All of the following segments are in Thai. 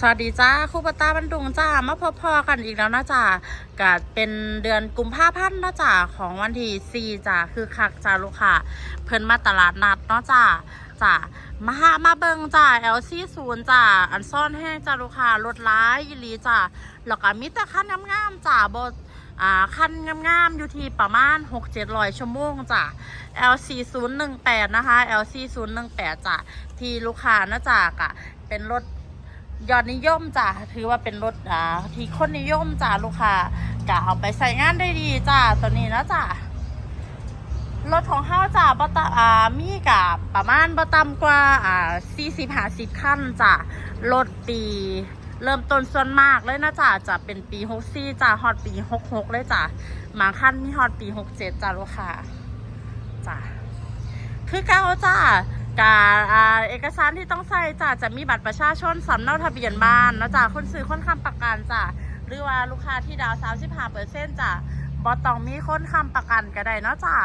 สวัสดีจ้าครูปตาบันดุงจ้ามาพบพอกันอีกแล้วนะจ้าก็เป็นเดือนกุมภาพันธ์นะจ้าของวันที่4จ้าคือคักจ้าลูกค่ะ เพิ่นมาตลาดนัดเนาะจ้าจ้ามาหามาเบิงจ้า LC ศูนย์จ้าอันซ่อนแห้งจ้าลูกค่ะรถร้ายยีหลีจ้าแล้วก็มีแต่คันงามๆจ้าบอ่าคันงามๆอยู่ที่ประมาณ 6-700 ชั่วโมงจ้า LC 0 1 8นะคะ LC 0 1 8จ้าที่ลูกค้านะจ้ากะเป็นรถ ยอดนิยมจ้ะถือว่าเป็นรถอ่าที่คนนิยมจ้ะลูกค้ากะเอาไปใส่งานได้ดีจ้ะตัวนี้นะจ้ะรถของเฮาจ้ะบตอ่ามีกับประมาณบต่ำกว่าอ่า40 50คันจ้ะรถปี เริ่มต้นส่วนมากเลยนะจ้ะจะเป็นปี64จ้ะฮอตปี66เลยจ้ะบางคันมีฮอตปี67จ้ะลูกค้าจ้ะคือเก้าจ้า กาอ่าเอกสารที่ต้องใส่จ้าจะมีบัตรประชาชนสำเนาทะเบียนบ้านนะจ้าคนซื้อคนค้ำประกันจ้าหรือว่าลูกค้าที่ดาว35เปอร์เซ็นต์จ้าบอต้องมีคนค้ำประกันก็ได้เนาะจ้า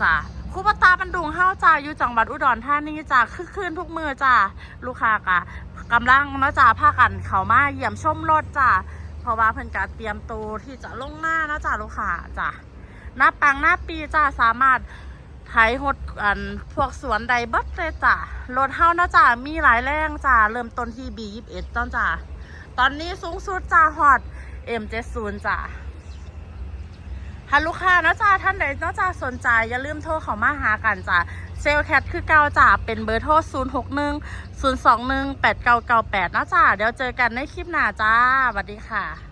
จ้าครูปตาบันดุงเฮาจ้าอยู่จังหวัดอุดรธานีจ้าคึกคืนทุกมือจ้าลูกค้ากะกำลังเนาะจ้าพากันเขามาเยี่ยมชมรถจ้าเพราะว่าเพิ่นกะเตรียมตัวที่จะลงหน้าเนาะจ้าลูกค้าจ้าหน้าปังหน้าปีจ้าสามารถ ไถหดอันพวกสวนใดบิดเลยจ้ะรถเฮานะจ้ะมีหลายแรงจ้ะเริ่มต้นที่ B21 ต้นจ้ะตอนนี้สูงสุดจ้ะฮอต M70 จ้ะถ้าลูกค้านะจ้ะท่านใดนะจ้ะสนใจอย่าลืมโทรเข้ามาหากันจ้ะเซลแคทคือเก่าจ้ะเป็นเบอร์โทร 061 021 8998นะจ้ะเดี๋ยวเจอกันในคลิปหน้าจ้าสวัสดีค่ะ